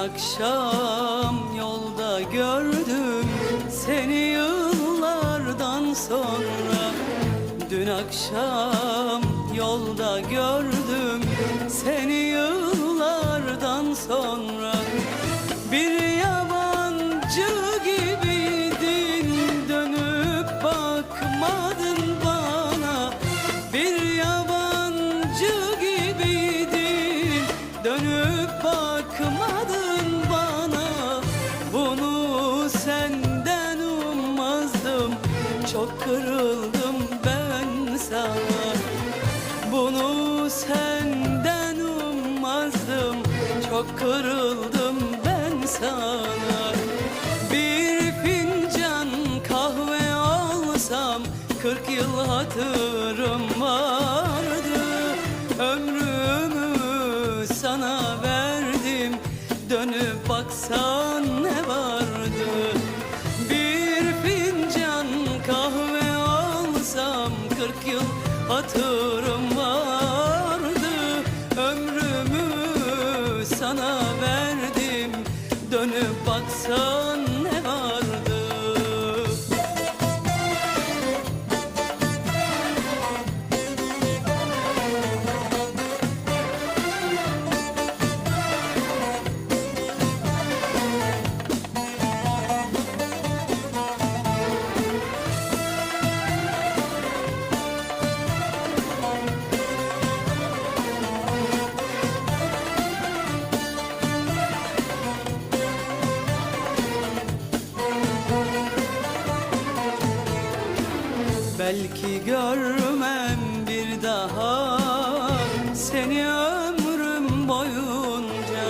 akşam yolda gördüm seni yıllardan sonra. Dün akşam yolda gördüm seni yıllardan sonra. Bir yabancı gibiydin dönüp bakmadın dönüp bakmadın bana Bunu senden ummazdım. Çok kırıldım ben sana Bunu senden ummazdım. Çok kırıldım ben sana. Bir fincan kahve alsam Kırk yıl hatırım vardı. Ömrümü sana verdim. Dönüp baksan ne vardı? Bir fincan kahve alsam Kırk yıl hatırım vardı. Ömrümü sana verdim. Dönüp baksan Belki görmem bir daha Seni ömrüm boyunca.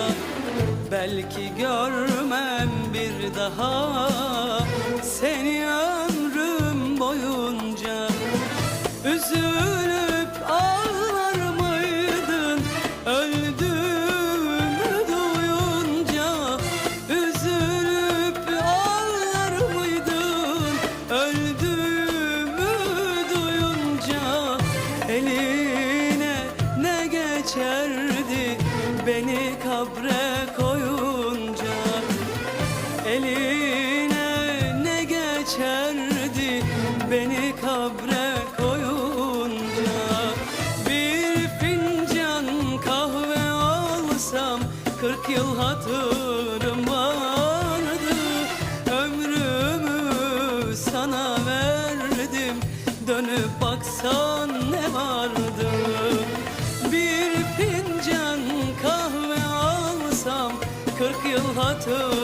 Belki görmem bir daha Seni ömrüm boyunca. Üzülüp Eline ne geçerdi? Beni kabre koyunca Eline ne geçerdi? Beni kabre koyunca Bir fincan kahve alsam Kırk yıl hatırım yıl